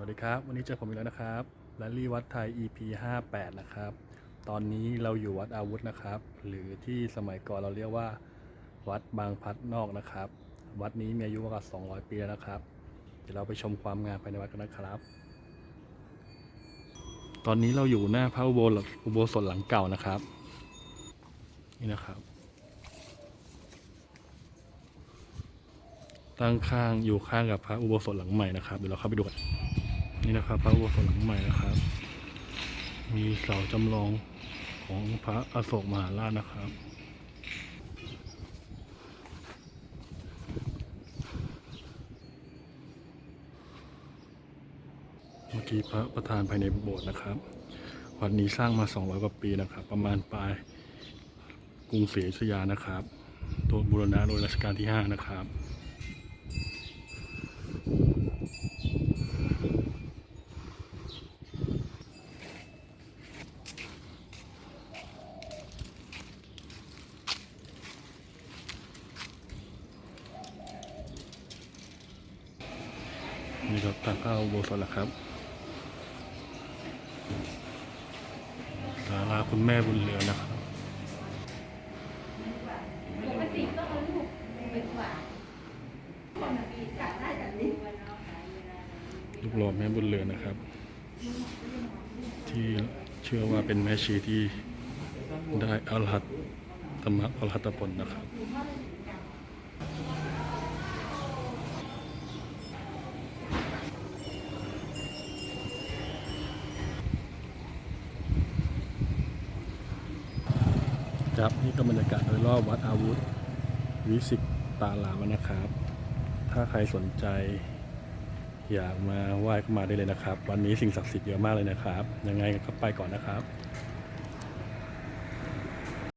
สวัสดีครับ วันนี้เจอผมอีกแล้วนะครับแลลี่วัดไทย EP 58 นะครับ ตอนนี้เราอยู่วัดอาวุธนะครับ หรือที่สมัยก่อนเราเรียกว่า วัดบางพัดนอกนะครับ วัดนี้มีอายุกกว่า 200 ปีแล้วนะครับ เดี๋ยวเราไปชมความงามภายในวัดกันนะครับ ตอนนี้เราอยู่หน้าพระอุโบสถอุโบสถหลังเก่านะครับ นี่นะครับตั้งข้างอยู่ข้างกับพระอุโบสถหลังใหม่นะครับเดี๋ยวเราเข้าไปดูกัน นี่นะครับพระอุโบสถหลังใหม่นะครับ มีเสาจำลองของพระอโศกมหาราชนะครับเมื่อกี้พระประธานภายในโบสถ์นะครับ วัดนี้สร้างมา 200 กว่าปีนะครับ ประมาณปลายกรุงศรีอยุธยานะครับ ตัวบูรณะโดยรัชกาลที่ 5 นะครับ นี่ครับทางเข้าอโบสถแล้วครับศาลาคุณแม่บุญเหลือนะครับลูกไปฝากคนปีกะได้แบบนี้ลูกหล่อแม่บุญเหลือนะครับ ที่เชื่อว่าเป็นแม่ชีที่ได้อรหัตธรรมะอรหัตผลนะครับ ครับนี่ก็บรรยากาศโดยรอบวัดอาวุธ วิสิตตาลามนะครับ ถ้าใครสนใจ อยากมาไหว้ก็มาได้เลยนะครับ วันนี้สิ่งศักดิ์สิทธิ์เยอะมากเลยนะครับ ยังไงก็ไปก่อนนะครับ